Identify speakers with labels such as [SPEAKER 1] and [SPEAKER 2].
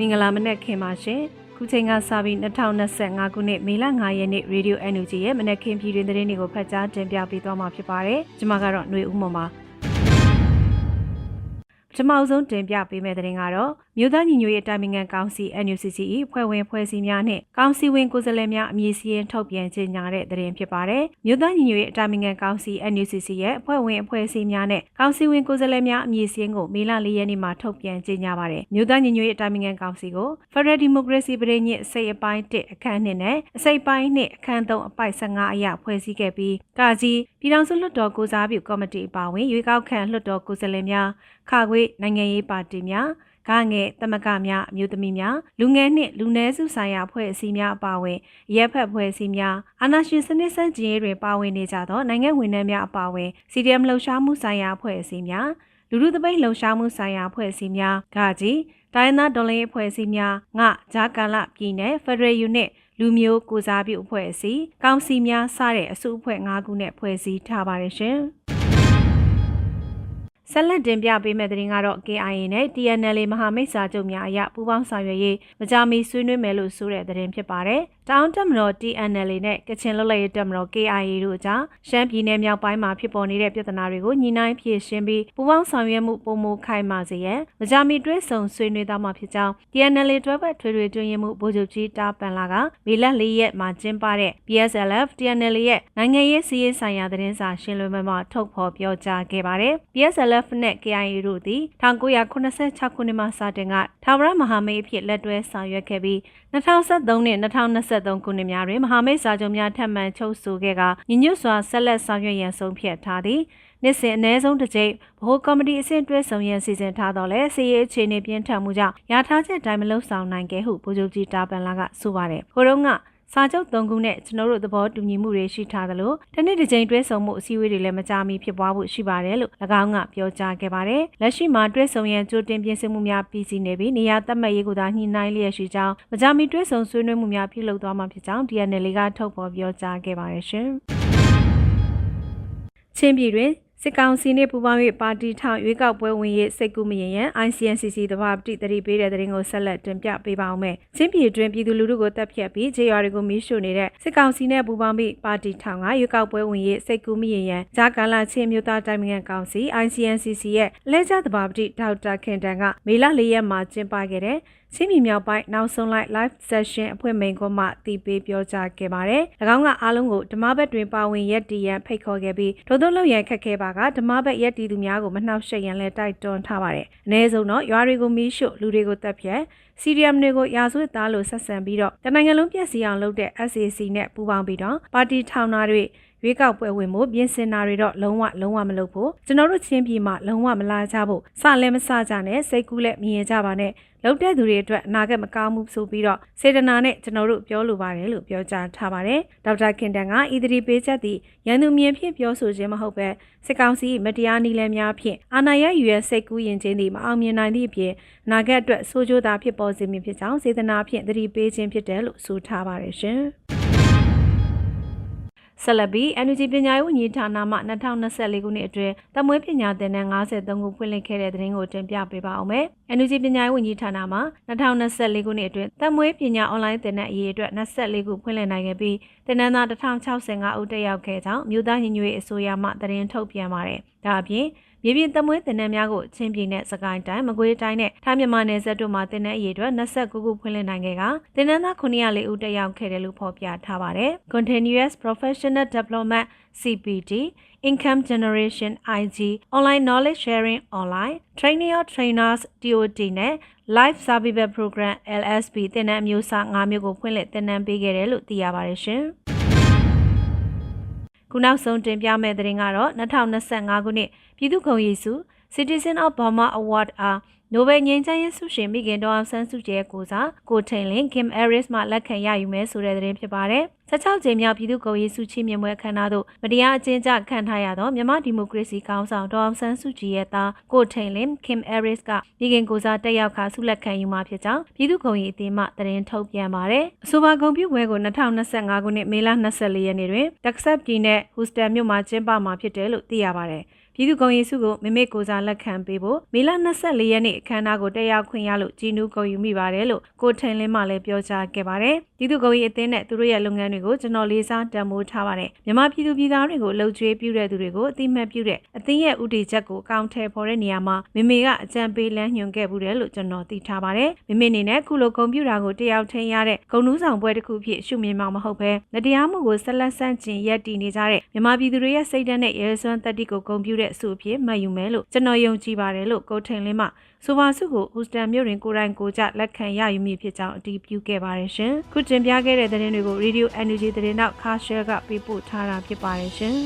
[SPEAKER 1] မင်္ဂလာမနက်ခင်ပါရှင်ခုချိန်ကစပြီး2025ခုနှစ်မေလ9ရက်နေ့ Radio NUG ရဲ့မနက်ခင်းပြည်တွင်သတင်းတွေကိုဖတ်ကြားတင်ပြပေးသွားမှာဖြစ်ပါတယ်ကျွန်မကတော့ຫນွေဦးမော်ပါ ပထမဆုံးတင်ပြပေးမယ့်သတင်းကတော့မြို့သားညီညွတ်ရေးအတိုင်းအငံကောင်စီ NUCC ၏ဖွဲ့ဝင်ဖွဲ့စည်းများနှင့်ကောင်စီဝင်ကိုယ်စားလှယ်များအမည်စည်းရင်ထုတ်ပြန်ကြေညာတဲ့သတင်းဖြစ်ပါတယ်။မြို့သားညီညွတ်ရေးအတိုင်းအငံကောင်စီ NUCC ရဲ့အဖွဲ့ဝင်အဖွဲ့အစည်းများနှင့်ကောင်စီဝင်ကိုယ်စားလှယ်များအမည်စည်းရင်ကိုမေလ၄ရက်နေ့မှာထုတ်ပြန်ကြေညာပါတယ်။မြို့သားညီညွတ်ရေးအတိုင်းအငံကောင်စီကို Federal Democracy ပြည်ညစ်အစိတ်အပိုင်း1အခန်း2နဲ့အစိတ်ပိုင်း2အခန်း3အပိုက်15အရဖွဲ့စည်းခဲ့ပြီးကာကြီးပြည်ထောင်စုလွှတ်တော်ကိုစားပြုကော်မတီအပါအဝင်ရွေးကောက်ခံလွှတ်တော်ကိုယ်စားလှယ်များခါခွေနိုင်ငံရေးပါတီများကငယ်တမကများအမျိုးသမီးများလူငယ်နှင့်လူနည်းစုဆိုင်ရာဖွဲ့အစည်းများအပါအဝင်ရဲဖက်ဖွဲ့အစည်းများအာဏာရှင်စနစ်ဆန့်ကျင်ရေးတွင်ပါဝင်နေကြသောနိုင်ငံဝန်ထမ်းများအပါအဝင် CDM လှုပ်ရှားမှုဆိုင်ရာဖွဲ့အစည်းများလူလူသပိတ်လှုပ်ရှားမှုဆိုင်ရာဖွဲ့အစည်းများကကြီး တိုင်းသားဒေါ်လင်းအဖွဲ့အစည်းများငဂျာကာလပြည်နယ် Federal Unit လူမျိုးကိုစားပြုအဖွဲ့အစည်းကောင်စီများစတဲ့အစုအဖွဲ့၅ခုနဲ့ဖွဲ့စည်းထားပါတယ်ရှင်။ဆက်လက်တင်ပြပေးမယ့်သတင်းကတော့ KIA နဲ့ TNL မဟာမိတ်စာချုပ်များအရပူးပေါင်းဆောင်ရွက်ရေးမကြာမီဆွေးနွေးမယ်လို့ဆိုတဲ့သတင်းဖြစ်ပါတယ်။ တောင်တက်မတော် TNL နဲ့ကချင်လွတ်လပ်ရေးတက်မတော် KIA တို့အကြားရှမ်းပြည်နယ်မြောက်ပိုင်းမှာဖြစ်ပေါ်နေတဲ့ပြဿနာတွေကိုညှိနှိုင်းဖြေရှင်းပြီးပူးပေါင်းဆောင်ရွက်မှုပုံမခိုင်မာစေရန်မကြာမီတွဲဆုံဆွေးနွေးသွားမှာဖြစ်ကြောင်း TNL တွဲဘက်ထွေထွေတွင်ရင်မှုဗိုလ်ချုပ်ကြီးတာပန်လာကမေလ၄ရက်မှာကျင်းပတဲ့ PSLF TNL ရဲ့နိုင်ငံရေးစည်းရေးဆိုင်ရာသတင်းစာရှင်းလင်းပွဲမှာထုတ်ဖော်ပြောကြားခဲ့ပါတယ်။ PSLF နဲ့ KIA တို့သည်1986ခုနှစ်မှစတင်ကထာဝရမဟာမိတ်အဖြစ်လက်တွဲဆောင်ရွက်ခဲ့ပြီး2013နဲ့2023ခုနှစ်များတွင်မဟာမိတ်စာချုပ်များထပ်မံချုပ်ဆိုခဲ့ကညီညွတ်စွာဆက်လက်ဆောင်ရွက်ရန်ဆုံးဖြတ်ထားသည်နှစ်စဉ်အ ਨੇ ဆုံးတစ်ကြိမ်ဗဟိုကော်မတီအဆင့်တွဲဆောင်ရန်စီစဉ်ထားတော့လဲစီရေးအခြေအနေပြင်းထန်မှုကြောင့်ရထားချက်တိုင်းမလုံဆောင်နိုင်ခဲ့ဟုဗိုလ်ချုပ်ကြီးတာပန်လာကဆိုပါတယ်။ဟိုတုန်းက စာချုပ်၃ခုနဲ့ကျွန်တော်တို့သဘောတူညီမှုတွေရှိထားသလိုတနေ့တစ်ကြိမ်တွဲဆုံမှုအစည်းအဝေးတွေလည်းမကြာမီဖြစ်ပွားဖို့ရှိပါတယ်လို့၎င်းကပြောကြားခဲ့ပါတယ်။လက်ရှိမှာတွဲဆုံရန်ကြိုတင်ပြင်ဆင်မှုများပြီးစီးနေပြီးနေရာသတ်မှတ်ရေးကိုသာညှိနှိုင်းလျက်ရှိကြောင်းမကြာမီတွဲဆုံဆွေးနွေးမှုများပြုလုပ်သွားမှာဖြစ်ကြောင်း DNL ကထုတ်ဖော်ပြောကြားခဲ့ပါတယ်ရှင်။ချင်းပြည်တွင် စစ်ကောင်စီနှင့်ပူးပေါင်း၍ပါတီထောင်ရွေးကောက်ပွဲဝင်ရေးစိတ်ကူးမရင်ရန် ICNCC တဘာပတိတတိပေးတဲ့တဲ့ရင်ကိုဆက်လက်တင်ပြပေးပါအောင်မယ်။ချင်းပြည်တွင်ပြည်သူလူထုကိုတပ်ဖြတ်ပြီးခြေရွာတွေကိုမီးရှို့နေတဲ့စစ်ကောင်စီနဲ့ပူးပေါင်းပြီးပါတီထောင်ကရွေးကောက်ပွဲဝင်ရေးစိတ်ကူးမရင်ရန်ဂျာကာလာချင်းမျိုးသားတိုင်းနိုင်ငံကောင်စီ ICNCC ရဲ့လဲကျတဘာပတိဒေါက်တာခင်တန်ကမေလ၄ရက်မှာကျင်းပခဲ့တဲ့ချင်းပြည်မြောက်ပိုင်းနောက်ဆုံးလိုက် live session အဖွဲ့မိန်ခွန်းမှတည်ပေးပြောကြားခဲ့ပါတယ်။၎င်းကအားလုံးကိုဓမ္မဘက်တွင်ပါဝင်ရက်တီရန်ဖိတ်ခေါ်ခဲ့ပြီးထို့သောလောက်ရန်ခက်ခဲပါကဓမ္မဘက်ရက်တီသူများကိုမနှောက်ယှက်ရန်လည်းတိုက်တွန်းထားပါတယ်။အ ਨੇ ဆုံးတော့ရွာတွေကိုမီးရှို့လူတွေကိုတပ်ဖြတ်စီရီယမ်တွေကိုရာဇဝတ်သားလို့ဆက်ဆံပြီးတော့တနိုင်ငံလုံးပြည့်စည်အောင်လုပ်တဲ့ SAC နဲ့ပူးပေါင်းပြီးတော့ပါတီထောင်သားတွေ ရွေးကောက်ပွဲဝင်မှုပြင်ဆင်တာတွေတော့လုံးဝလုံးဝမလုပ်ဖို့ကျွန်တော်တို့ချင်းပြည်မှာလုံးဝမလာကြဖို့စလည်းမစကြနဲ့စိတ်ကူးလည်းမြင်ကြပါနဲ့လောက်တဲ့သူတွေအတွက်အနာဂတ်မကောင်းမှုဆိုပြီးတော့စေတနာနဲ့ကျွန်တော်တို့ပြောလိုပါတယ်လို့ပြောကြားထားပါတယ်ဒေါက်တာခင်တန်ကဤသတိပေးချက်သည်ရန်သူမြင်ဖြင့်ပြောဆိုခြင်းမဟုတ်ပဲစစ်ကောင်စီမတရားနည်းလမ်းများဖြင့်အာဏာရယူရစိတ်ကူးရင်ခြင်းသည်မအောင်မြင်နိုင်သည့်အပြင်အနာဂတ်အတွက်ဆိုးကျိုးသာဖြစ်ပေါ်စေမည်ဖြစ်ကြောင်းစေတနာဖြင့်သတိပေးခြင်းဖြစ်တယ်လို့ဆိုထားပါတယ်ရှင် ဆက်လက်ပြီး NUG ပညာရေးဝန်ကြီးဌာနမှ2024ခုနှစ်အတွင်းတမွေးပညာသင်တန်း53ခုဖွင့်လှစ်ခဲ့တဲ့သတင်းကိုတင်ပြပေးပါအောင်မယ်။ NUG ပညာရေးဝန်ကြီးဌာနမှ2024ခုနှစ်အတွင်းတမွေးပညာအွန်လိုင်းသင်တန်းအရေးအတွက်24ခုဖွင့်လှစ်နိုင်ခဲ့ပြီးသင်တန်းသား1065ဦးတက်ရောက်ခဲ့ကြောင်းမြို့သားညီညွတ်ရေးအစိုးရမှသတင်းထုတ်ပြန်ပါတယ်။ဒါအပြင် မြေပြင်သမွေးတင်နန်းများကိုချင်းပြည်နယ်စကိုင်းတိုင်းမကွေးတိုင်းနဲ့ထိုင်းမြန်မာနယ်စပ်တို့မှာတင်နန်းအရေးအတွက်29ခုဖွင့်လှစ်နိုင်ခဲ့ကတင်နန်းသား904ဦးတက်ရောက်ခဲ့တယ်လို့ဖော်ပြထားပါတယ်။ Continuous Professional Development CPD Income Generation IG Online Knowledge Sharing Online Training of Trainers TOT နဲ့ Life Survival Program LSP တင်နန်းအမျိုးအစား၅မျိုးကိုဖွင့်လှစ်တင်နန်းပေးခဲ့တယ်လို့သိရပါတယ်ရှင်။ ခုနောက်ဆုံးတင်ပြမယ့်သတင်းကတော့2025ခုနှစ်ပြည်သူ့ခုံရည်စု Citizen of Burma Award အား နိုဘယ်ငြိမ်းချမ်းရေးဆုရှင်မိခင်ဒေါအောင်ဆန်းစုကြည်ရဲ့ကိုစားကိုထိန်လင်း Kim Harris မှလက်ခံရယူမယ်ဆိုတဲ့သတင်းဖြစ်ပါတယ်။16ကြိမ်မြောက်ပြည်သူ့ကုံရေးဆုချီးမြှင့်ပွဲအခမ်းအနားသို့မတရားအကျဉ်းချခံထားရသောမြန်မာဒီမိုကရေစီကောင်ဆောင်ဒေါအောင်ဆန်းစုကြည်ရဲ့သားကိုထိန်လင်း Kim Harris ကမိခင်ကိုစားတက်ရောက်ခါဆုလက်ခံယူမှာဖြစ်ကြောင်းပြည်သူ့ကုံရေးအသင်းမှသတင်းထုတ်ပြန်ပါတယ်။အဆိုပါဂုံပြပွဲကို2025ခုနှစ်မေလ24ရက်နေ့တွင်တက်ဆပ်ပြည်နယ်ဟူစတန်မြို့မှာကျင်းပမှာဖြစ်တယ်လို့သိရပါတယ်။ ပြည်သူ့ဂုဏ်ရည်စုကိုမိမိကိုယ်စားလက်ခံပေးဖို့မေလ24ရက်နေ့အခမ်းအနားကိုတက်ရောက်ခွင့်ရလို့ကြီးနူးဂုဏ်ယူမိပါတယ်လို့ကိုထင်လင်းမှလည်းပြောကြားခဲ့ပါတယ်ပြည်သူ့ဂုဏ်ရည်အသင်းနဲ့သူတို့ရဲ့လုပ်ငန်းတွေကိုကျွန်တော်လေးစားတန်ဖိုးထားပါတယ်မြန်မာပြည်သူပြည်သားတွေကိုလှုပ်ကြွေးပြုတဲ့သူတွေကိုအတိမတ်ပြုတဲ့အသင်းရဲ့ဥတီချက်ကိုအကောင့်ထဲပေါ်တဲ့နေရာမှာမိမိကအကြံပေးလမ်းညွှန်ခဲ့ဘူးတယ်လို့ကျွန်တော်သိထားပါတယ်မိမိအနေနဲ့ခုလိုကွန်ပျူတာကိုတယောက်ထင်းရတဲ့ဂုဏ်ထူးဆောင်ပွဲတစ်ခုဖြစ်ရှုမြင်မှာမဟုတ်ဘဲလက်တရားမှုကိုဆက်လက်ဆန့်ကျင်ရပ်တည်နေကြတဲ့မြန်မာပြည်သူတွေရဲ့စိတ်ဓာတ်နဲ့ရဲစွမ်းတတိကိုဂုဏ်ပြုတဲ့အစုအဖြစ်မှတ်ယူမယ်လို့ကျွန်တော်ယုံကြည်ပါတယ်လို့ကိုထင်လင်းမှဆိုပါစုကိုဟူစတန်မြို့တွင်ကိုယ်တိုင်ကိုယ်ကျလက်ခံရယူမည်ဖြစ်ကြောင်းအတည်ပြုခဲ့ပါတယ်ရှင်ခုတင်ပြခဲ့တဲ့သတင်းတွေကို Radio Energy သတင်းနောက်ခါရှယ်ကပေးပို့ထားတာဖြစ်ပါတယ်ရှင်